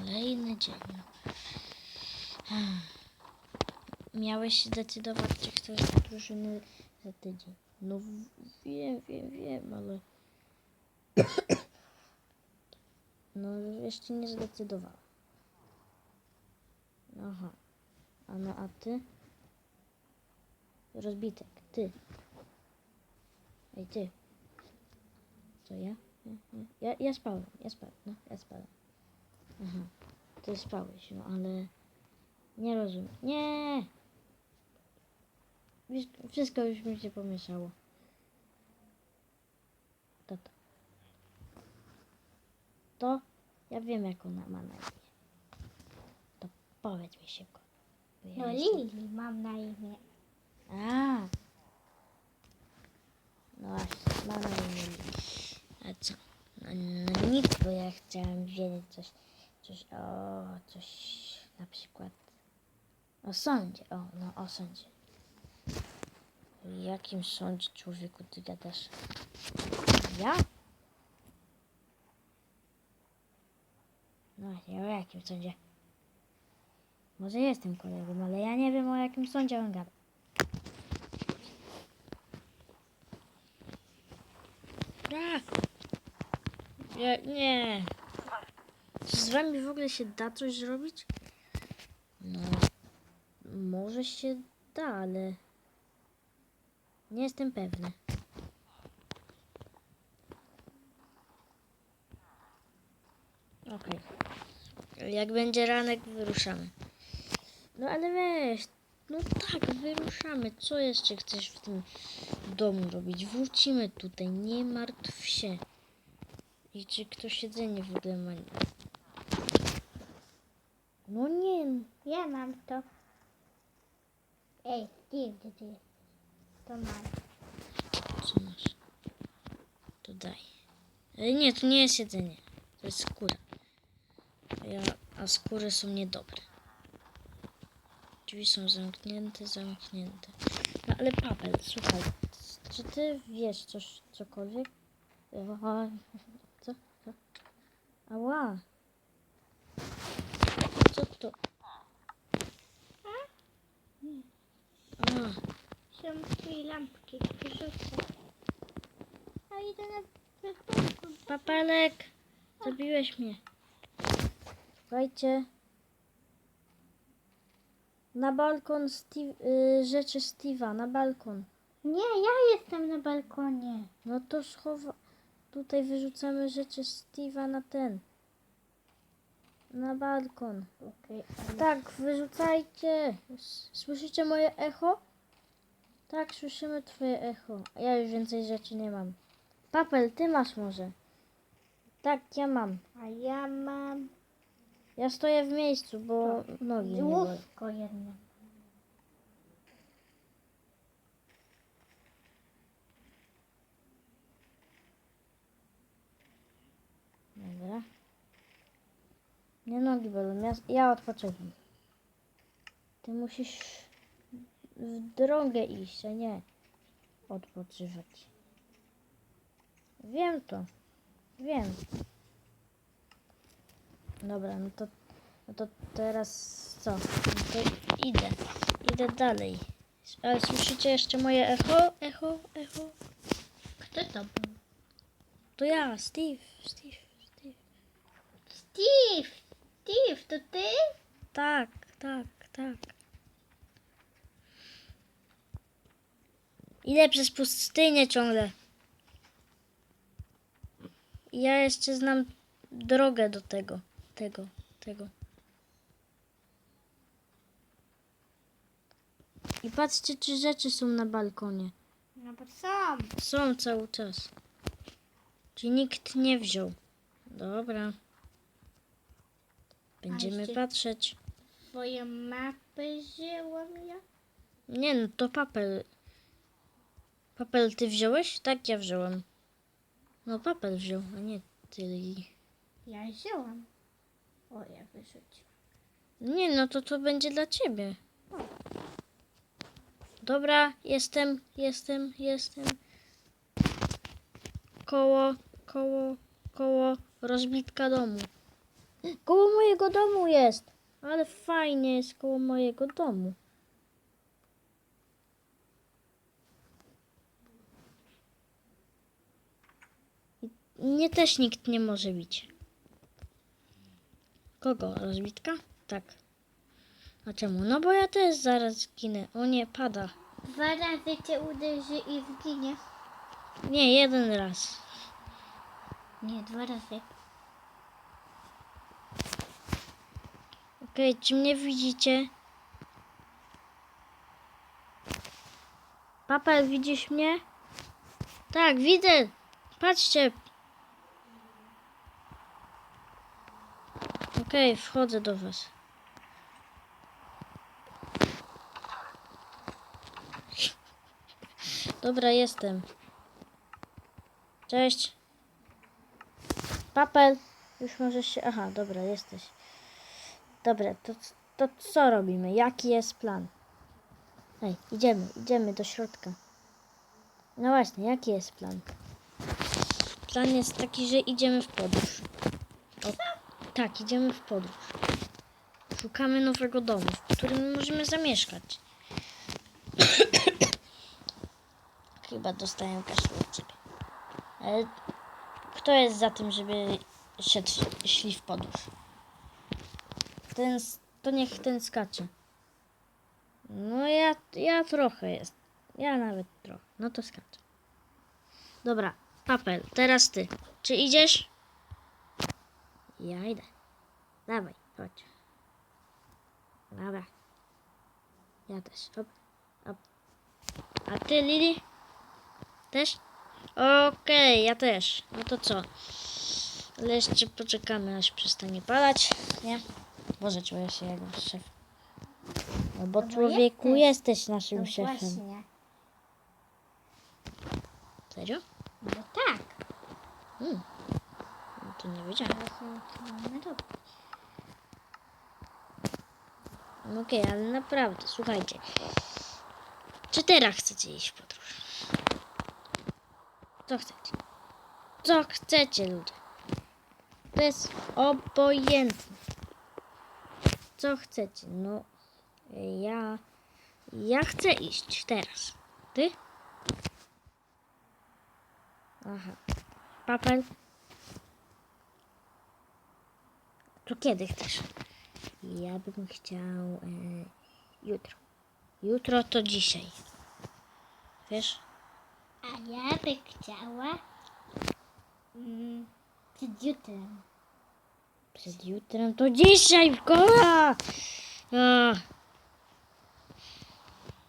Kolejny dzień. Hmm. Miałeś zdecydować, czy chcesz drużyny za tydzień. No wiem, wiem, wiem, ale... No jeszcze nie zdecydowałam. Aha. A no a ty? Rozbitek, ty. Ej, ty. Co ja? Nie. Ja, ja spałem, ja spałem, no, ja spałem. Aha. Ty spałeś, no ale... Nie rozumiem. Nie! Wiesz, Wszystko już mi się pomieszało. To to. To ja wiem jak ona ma na imię. To powiedz mi szybko. bo ja No jestem- Lili mam na imię. A. No właśnie, mam na imię Lili. A co? No, no nic, bo ja chciałam wiedzieć coś, coś o, coś na przykład o sądzie. O, no o sądzie. O jakim sądzie człowieku ty gadasz? Ja? No właśnie, o jakim sądzie? Może jestem kolegą, ale ja nie wiem o jakim sądzie on gada. Nie. Czy z wami w ogóle się da coś zrobić? No, może się da, ale nie jestem pewny. Okej. Jak będzie ranek, wyruszamy. No ale weź, no tak, wyruszamy. Co jeszcze chcesz w tym domu robić? Wrócimy tutaj, nie martw się. I czy ktoś jedzenie w ogóle ma? No nie, Ja mam to. Ej, Steve, gdzie ty? To mam. co masz? To daj. Ale nie, to nie jest jedzenie. To jest skóra. Ja, a skóry są niedobre. Drzwi są zamknięte, zamknięte. No ale Paweł, słuchaj, czy ty wiesz coś, cokolwiek? Aha, Co? Co? Ała! Co to? A, Są twoje lampki, wyrzucę. A idę na wychodku. Papelek! Zabiłeś mnie. Słuchajcie. Na balkon Steve, y, rzeczy Steve'a, na balkon. Nie, ja jestem na balkonie. No to schowa... Tutaj wyrzucamy rzeczy Steve'a na ten. Na balkon. Okej, ale Tak, wyrzucajcie. Słyszycie moje echo? Tak, słyszymy twoje echo. Ja już więcej rzeczy nie mam. Papel, ty masz może. Tak, ja mam. A ja mam Ja stoję w miejscu, bo nogi łóżko jedno. Dobra. Nie nogi bolą, ja, ja odpoczywam. Ty musisz w drogę iść, a nie odpoczywać. Wiem to. Wiem. Dobra, no to, no to teraz co? No to idę. Idę dalej. Ale słyszycie jeszcze moje echo? Echo, echo? Kto to był? To ja, Steve, Steve, Steve. Steve! Steve, to ty? Tak, tak, tak. Idę przez pustynię ciągle. Ja jeszcze znam drogę do tego, tego, tego. I patrzcie, czy rzeczy są na balkonie. No bo są. Są cały czas. Czy nikt nie wziął? Dobra. Będziemy patrzeć. Twoje mapy wzięłam ja? Nie no, to papel. Papel ty wziąłeś? Tak, ja wziąłem. No papel wziął, a nie ty. Ja wzięłam. O, ja wyrzuciłam. Nie no, to to będzie dla ciebie. Dobra, jestem, jestem, jestem. Koło, koło, koło rozbitka domu. Koło mojego domu jest. Ale fajnie jest koło mojego domu. Mnie też nikt nie może bić. Kogo? Rozbitka? Tak. A czemu? No bo ja też zaraz zginę. O nie, pada. Dwa razy cię uderzy i zginie. Nie, jeden raz. Nie, dwa razy. Czy mnie widzicie? Papel, widzisz mnie? Tak, widzę. Patrzcie. Okej, wchodzę do was. Dobra, jestem. Cześć. Papel, już możesz się... Aha, dobra, jesteś. Dobra, to, to co robimy? Jaki jest plan? Ej, idziemy, idziemy do środka. No właśnie, jaki jest plan? Plan jest taki, że idziemy w podróż. O, tak, idziemy w podróż. Szukamy nowego domu, w którym możemy zamieszkać. Chyba dostaję kasę od ciebie. Ale kto jest za tym, żeby szedł, szli w podróż? Ten, to niech ten skacze. No ja, ja trochę jest. Ja nawet trochę. No to skaczę. Dobra, papel, teraz ty. Czy idziesz? Ja idę. Dawaj, chodź. Dobra. Ja też. Hop, hop. A ty, Lili? Też? Okej, ja też. No to co? Ale jeszcze poczekamy, aż przestanie padać, nie? Boże, czuję się jak szef. No bo No człowieku jesteś. naszym No szefem. właśnie. Serio? No tak. Mm. No to nie wiedziałem. No Okej, ale naprawdę, słuchajcie. Czy teraz chcecie iść w podróż? Co chcecie? Co chcecie, ludzie? To jest obojętne. Co chcecie? No, ja... Ja chcę iść teraz. Ty? Aha. Papel? To kiedy chcesz? Ja bym chciał e, jutro. Jutro to dzisiaj. Wiesz? A ja bym chciała mm, przed jutrem. Przed jutrem to dzisiaj w kola!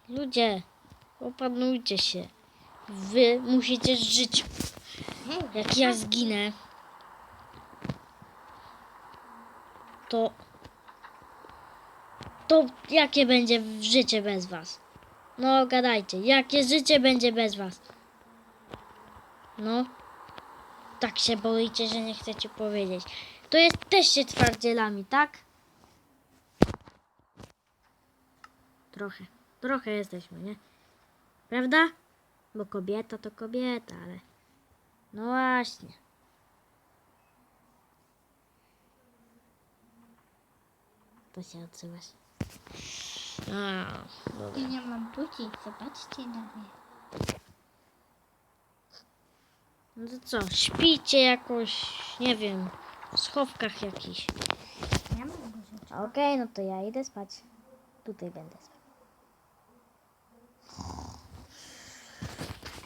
Ludzie, opanujcie się. Wy musicie żyć. Jak ja zginę, to. To jakie będzie życie bez was? No, gadajcie. Jakie życie będzie bez was? No. Tak się boicie, że nie chcecie powiedzieć. To jesteście twardzielami, tak? Trochę. Trochę jesteśmy, nie? Prawda? Bo kobieta to kobieta, ale. No właśnie. To się odzywasz. A, dobra. Ja nie mam buzi, zobaczcie na mnie. No to co? Śpicie jakoś, nie wiem, schowkach jakichś. Ja mam buzi. Okej, no to ja idę spać. Tutaj będę spać.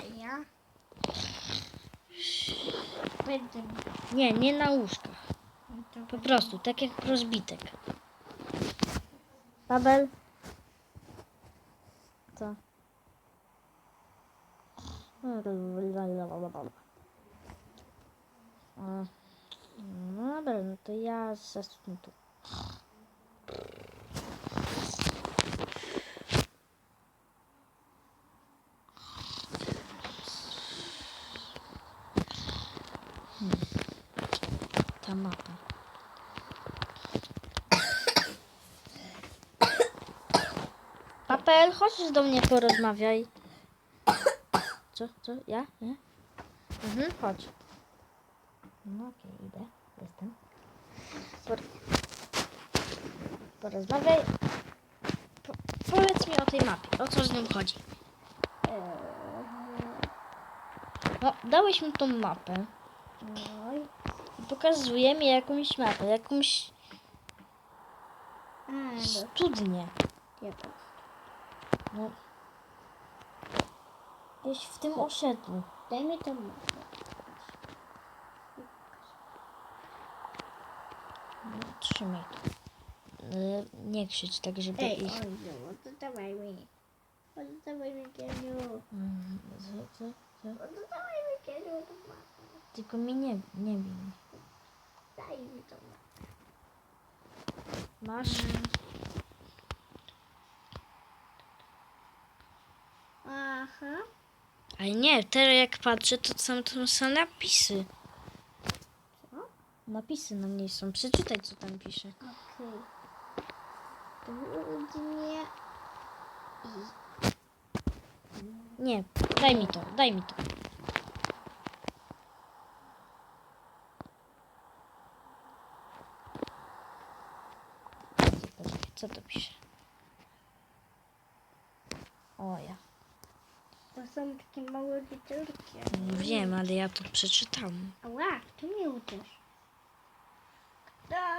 A ja będę Nie, nie na łóżkach. to Po prostu, tak jak rozbitek. Babel? Co? A, No dobra, no to ja zasnę tu. Hmm. Ta mapa. Papel, chodź do mnie porozmawiaj. Co? Co? Ja? Ja? Mhm, chodź. No okej, idę. Jestem. Por... Porozmawiaj. Po... Powiedz mi o tej mapie. O co z nią chodzi? Eee, No, dałeś mi tą mapę. no i... Pokazuje mi jakąś mapę, jakąś A, no, studnię. ja to. No. Gdzieś w tym osiedlu. Daj mi tą mapę. No, trzymaj to. Ale nie krzycz tak, żeby Ej, ich... oj, no, oddawaj mi. Oddawaj mi, Kieniu. Mm, co, co, co? Oddawaj mi, Kieniu. Tylko mi nie, nie bij. Daj mi tą mapę. Masz? Aha. Ale nie, teraz jak patrzę, to tam to są napisy. Napisy na niej są. Przeczytaj, co tam pisze. Okej. Dłużnie Nie, daj mi to, daj mi to. Co to pisze? O ja. To są takie małe literki. Nie wiem, ale ja to przeczytam. Ała, kto mnie uderz?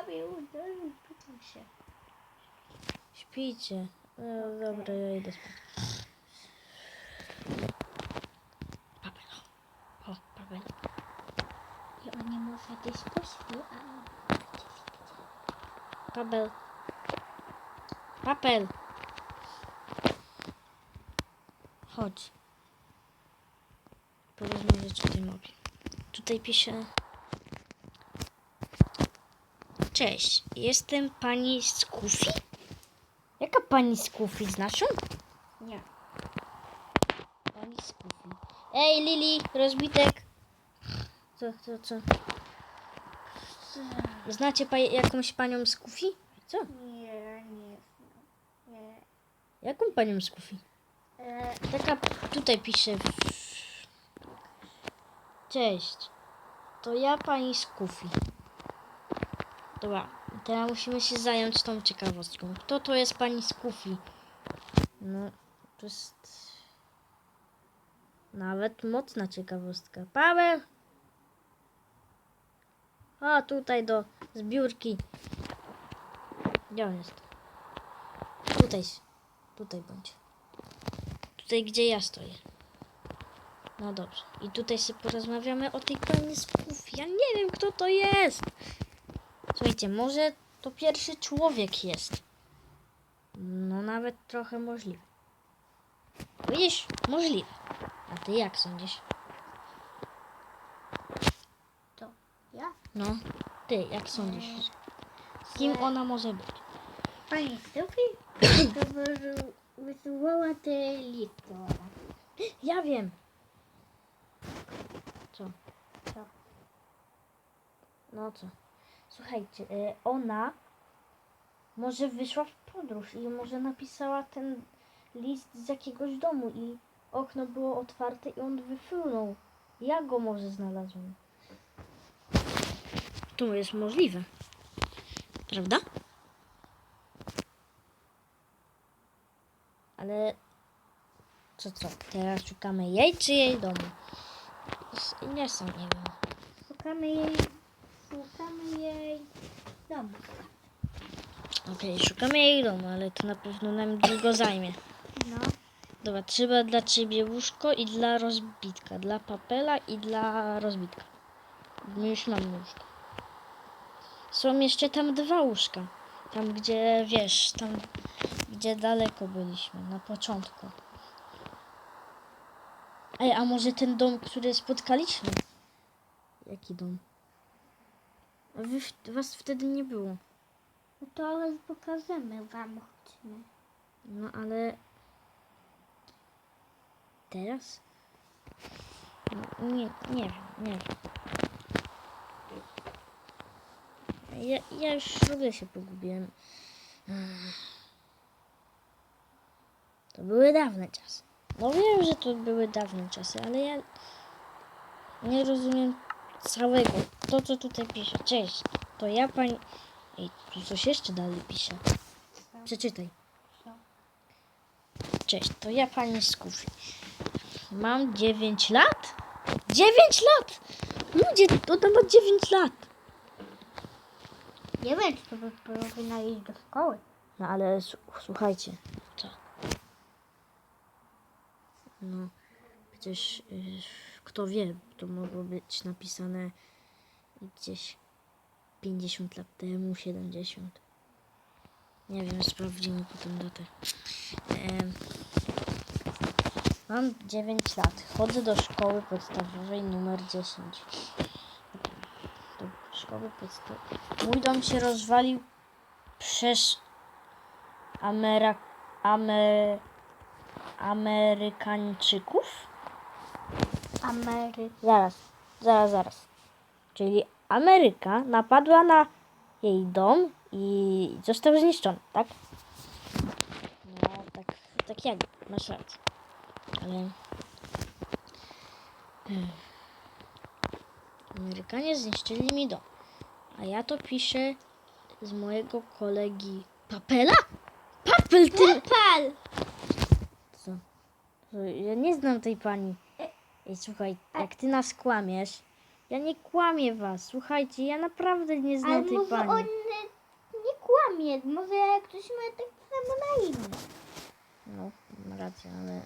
Uderzył? Pytam się. Śpijcie. No, dobra, ja idę spać. Paweł. O, Paweł. I oni może gdzieś pośpią, a... Paweł. Papel. Chodź. Porozmawiać o tej mapie. Tutaj pisze. Cześć, jestem pani z Kufi? Jaka pani z Kufi? Znasz ją? Nie. Pani z Kufi. Ej, Lili, rozbitek. Co, co, co? Znacie pa jakąś panią z Kufi? Co? Nie, nie znam. Nie. Jaką panią z Kufi? E, Taka tutaj pisze. Cześć. To ja pani z Kufi. Dobra, teraz musimy się zająć tą ciekawostką. Kto to jest pani z Kufi? No, to jest nawet mocna ciekawostka. Paweł! A, tutaj do zbiórki. Gdzie on jest? Tutaj, tutaj bądź. Tutaj, gdzie ja stoję. No dobrze. I tutaj sobie porozmawiamy o tej pani z. Ja nie wiem, kto to jest. Słuchajcie, może to pierwszy człowiek jest. No nawet trochę możliwe. Widzisz? Możliwe. A ty jak sądzisz? to ja? No, ty jak sądzisz? Z kim ona może być? Pani wysu- wysyłała te litra. Ja wiem. Co? Co? No co? Słuchajcie, y, ona może wyszła w podróż i może napisała ten list z jakiegoś domu i okno było otwarte i on wyfrunął. Ja go może znalazłem. To jest możliwe. Prawda? Ale co co? Teraz szukamy jej czy jej domu? Nie są, nie wiem. Szukamy jej, szukamy jej domu. Okej, szukamy jej domu, ale to na pewno nam długo zajmie. No. Dobra, trzeba dla ciebie łóżko i dla rozbitka. Dla papela i dla rozbitka. My już mamy łóżko. Są jeszcze tam dwa łóżka. Tam gdzie, wiesz, tam gdzie daleko byliśmy, na początku. Ej, a może ten dom, który spotkaliśmy? Jaki dom? Wy, was wtedy nie było. No to ale pokażemy wam chodźmy. No ale teraz? No, Nie, nie wiem, nie wiem. Ja, ja już w ogóle się pogubiłem. To były dawne czasy. No wiem, że to były dawne czasy, ale ja nie rozumiem całego. To, co tutaj pisze. Cześć, to ja pani Ej, tu coś jeszcze dalej pisze. Przeczytaj. Cześć, to ja pani kuchni. Mam 9 lat? 9 lat! Ludzie, ona ma 9 lat. Nie wiem, czy to powinna iść do szkoły. No ale słuchajcie, co? No, przecież y, kto wie, to mogło być napisane gdzieś 50 lat temu, 70. Nie wiem, sprawdzimy potem datę. Em, mam 9 lat. Chodzę do szkoły podstawowej numer 10. Do szkoły podstawowej. Mój dom się rozwalił przez Amera... Amer... Amerykańczyków? Amery... Zaraz, zaraz, zaraz. Czyli Ameryka napadła na jej dom i został zniszczony, tak? No, tak, tak jak, masz rację. Ale... Hmm. Amerykanie zniszczyli mi dom. A ja to piszę z mojego kolegi Papela? Papel, ty... Pal! Co? Ja nie znam tej pani. Ej, słuchaj, jak ty nas kłamiesz, ja nie kłamię was. Słuchajcie, ja naprawdę nie znam Ale tej może pani. on nie, nie kłamie. Może ktoś ma tak samo na imię. No, ma rację, ale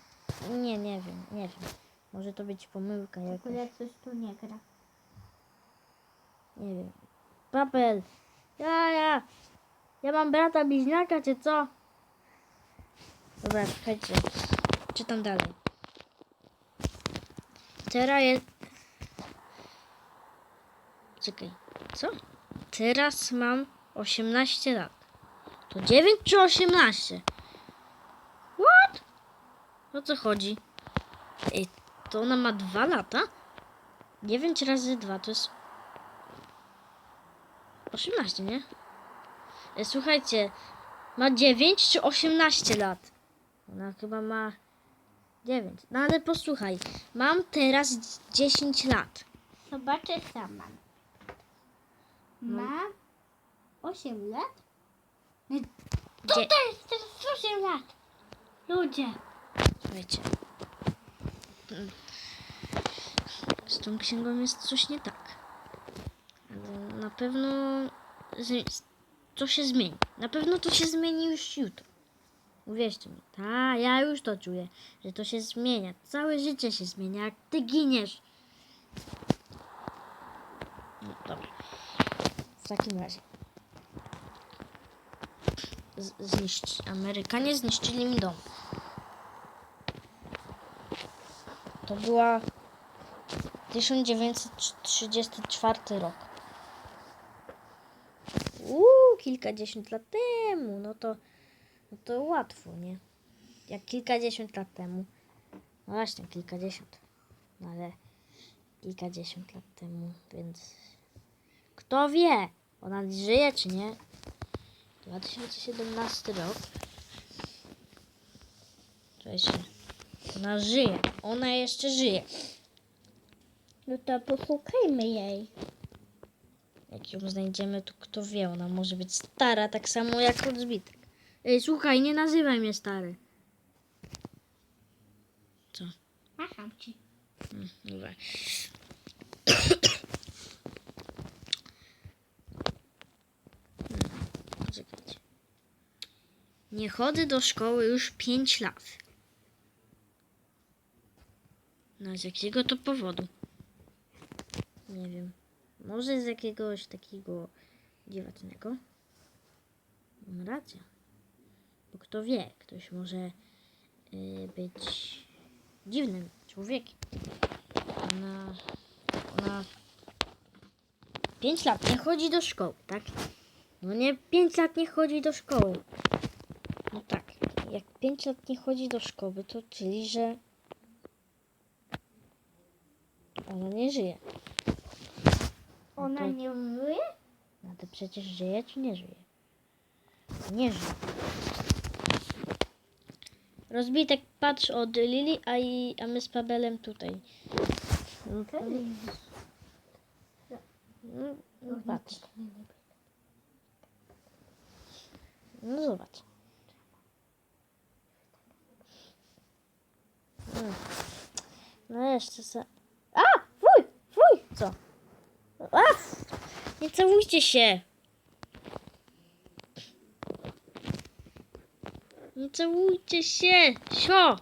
nie, nie wiem, nie wiem. Może to być pomyłka W jakaś. ogóle coś tu nie gra. Nie wiem. Papel! Ja, ja! Ja mam brata bliźniaka, czy co? Dobra, słuchajcie. Czytam dalej. Teraz jest... Czekaj, co? Teraz mam 18 lat. To 9 czy 18? What? O co chodzi? Ej, to ona ma 2 lata? 9 razy 2 to jest 18, nie? E, Słuchajcie, ma 9 czy 18 lat? Ona chyba ma 9. No ale posłuchaj, mam teraz 10 lat. Zobaczę sama. No. Ma 8 lat? Nie, Dzie- To jest teraz 8 lat. Ludzie. Mm. Z tą księgą jest coś nie tak. Ale na pewno z- to się zmieni. Na pewno to się zmieni już jutro. Uwierzcie mi. Ta, ja już to czuję, że to się zmienia. Całe życie się zmienia, jak ty giniesz. No dobra. Takim razie. Z-. Amerykanie zniszczyli mi dom. To była 1934 rok. Uuu, kilkadziesiąt lat temu. No to, no to łatwo, nie? Jak kilkadziesiąt lat temu. No właśnie, kilkadziesiąt. No ale kilkadziesiąt lat temu, więc kto wie, ona żyje czy nie? 2017 rok. Słuchajcie, ona żyje. Ona jeszcze żyje. No to poszukajmy jej. Jak ją znajdziemy, to kto wie, ona może być stara, tak samo jak odbitek. Ej, słuchaj, nie nazywaj mnie stary. Co? Macham ci. Mm, Dobra. Hmm, Poczekajcie. Nie chodzę do szkoły już 5 lat. No z jakiego to powodu? Nie wiem. Może z jakiegoś takiego dziwacznego? Mam rację. Bo kto wie, ktoś może y, być dziwnym człowiekiem. Ona, ona 5 lat nie chodzi do szkoły, tak? No nie 5 lat nie chodzi do szkoły. No tak, jak 5 lat nie chodzi do szkoły, to czyli, że ona nie żyje. Ona to- nie żyje? No to przecież żyje czy nie żyje? Nie żyje. Rozbitek patrz od Lili, a, i, a my z Pabelem tutaj. No, to- no, no patrz. No zobacz. No jeszcze se... A! Wuj! Wuj! Co? A! Nie całujcie się! Nie całujcie się! Sio!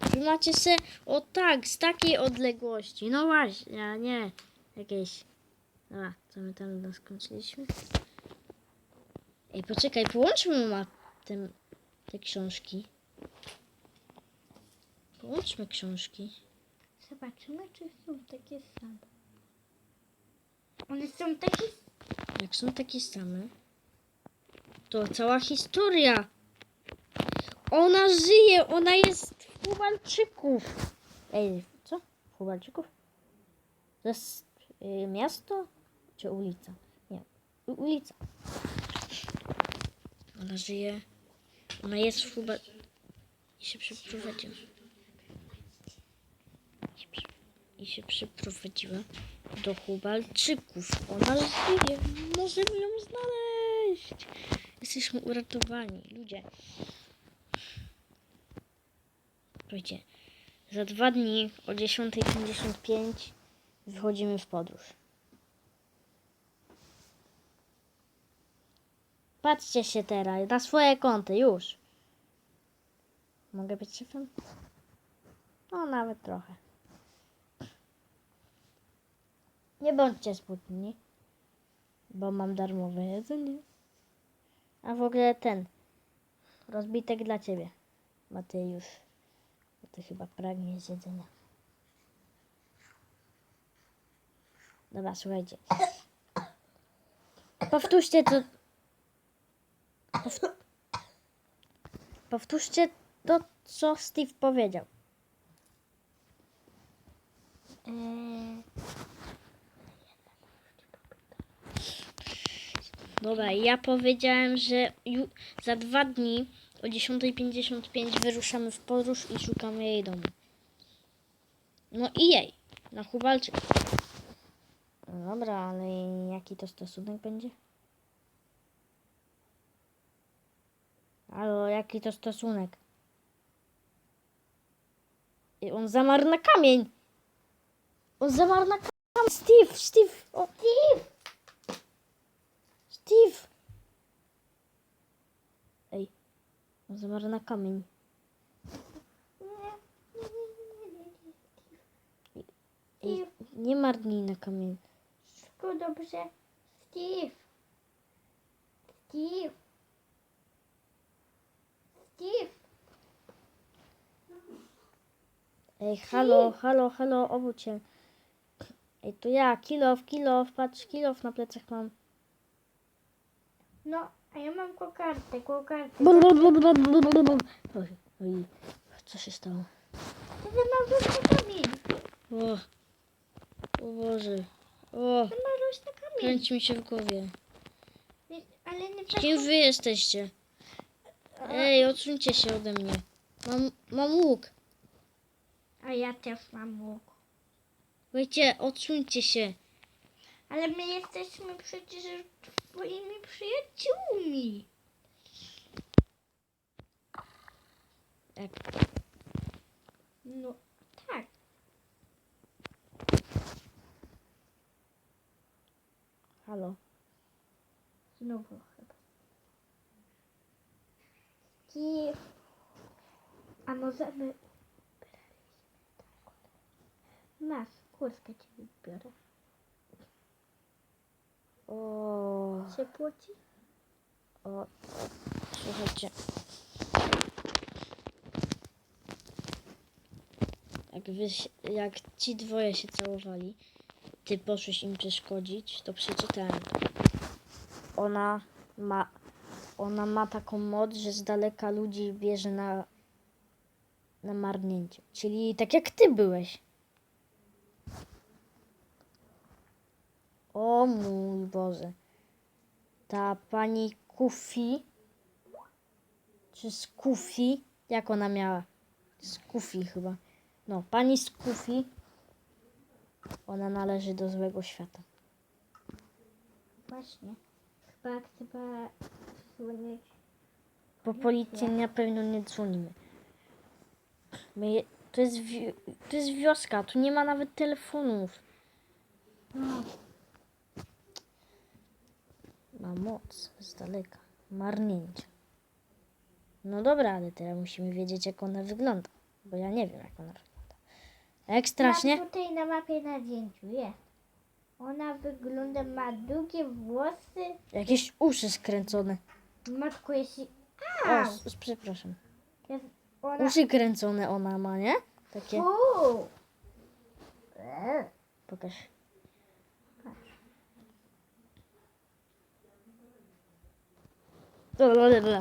Wy macie se o tak, z takiej odległości. No właśnie, a nie jakieś... A, co my tam skończyliśmy? Ej, poczekaj, połączmy ma te książki. Połączmy książki. Zobaczymy, czy są takie same. One są takie Jak są takie same, to cała historia. Ona żyje, ona jest w Kubalczyków. Ej, co? W Kubalczyków? To jest y, miasto czy ulica? Nie, u- ulica. Ona żyje, ona jest w Kubal... I się przeprowadziła. I się przy- I się przeprowadziła do Kubalczyków. Ona żyje, możemy ją znaleźć. Jesteśmy uratowani, ludzie. Słuchajcie, za dwa dni o 10.55 wychodzimy w podróż. Patrzcie się teraz na swoje konty, już. Mogę być szefem? No, nawet trochę. Nie bądźcie smutni, bo mam darmowe jedzenie. A w ogóle ten rozbitek dla ciebie, Mateusz. Ty chyba pragniesz jedzenia. Dobra, słuchajcie. Powtórzcie to. Pow... Powtórzcie to, co Steve powiedział. Eee, Dobra, ja powiedziałem, że za dwa dni o 10.55 wyruszamy w podróż i szukamy jej domu. No i jej, na Hubalczyk. No dobra, ale jaki to stosunek będzie? Halo, jaki to stosunek? I on zamarł na kamień! On zamarł na kamień! Steve, Steve! O, Steve! Steve! Ej, on zamarł na kamień. Ej, nie marnij na kamień. Wszystko dobrze. Steve. Steve. Steve. Ej, halo, halo, halo, obudź się. Ej, to ja, kilof, kilof, patrz, kilof na plecach mam. No, a ja mam kokardkę, kokardkę. Oj, oj, co się stało? To zamarłeś na kamień. O, o Boże, o, Zamarłeś na kamień. kręci mi się w głowie. Ale nie Kim wy jesteście? Ej, odsuńcie się ode mnie. Mam, mam łuk. A ja też mam łuk. Wiecie, odsuńcie się. Ale my jesteśmy przecież twoimi przyjaciółmi. Jak No, tak. Halo. Znowu chyba. Steve. A możemy... Masz, kurtkę ci biorę. O, Ciepło ci? o, słuchajcie. Jak, wy, się- jak ci dwoje się całowali, ty poszłeś im przeszkodzić, to przeczytałem. Ona ma, ona ma taką moc, że z daleka ludzi bierze na, na marnięcie. Czyli tak jak ty byłeś. O mój Boże. Ta pani Kufi, czy Skufi, jak ona miała? Skufi chyba. No, pani Skufi, ona należy do złego świata. Właśnie. Chyba trzeba dzwonić. Po policję na pewno nie dzwonimy. My, to, jest wi- to jest wioska, tu nie ma nawet telefonów. No, Ma moc z daleka. Marnięcia. No dobra, ale teraz musimy wiedzieć, jak ona wygląda. Bo ja nie wiem, jak ona wygląda. A Jak strasznie? Ja tutaj na mapie na zdjęciu jest. Ona wygląda, ma długie włosy. Jakieś uszy skręcone. Matko, jeśli... O, s- s- przepraszam. Jest ona... Uszy kręcone ona ma, nie? Takie. Fu! Eee. Pokaż.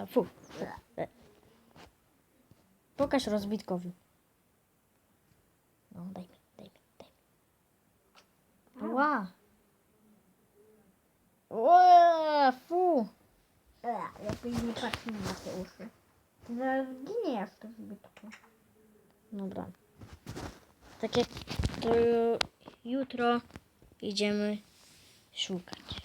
Fu. E. Pokaż rozbitkowi. No, daj mi, daj mi, daj mi. Ła. Ła, fu. Lepiej nie patrzmy na te uszy. Zaraz ginie jak to zbytko. Dobra. Tak jak to jutro idziemy szukać.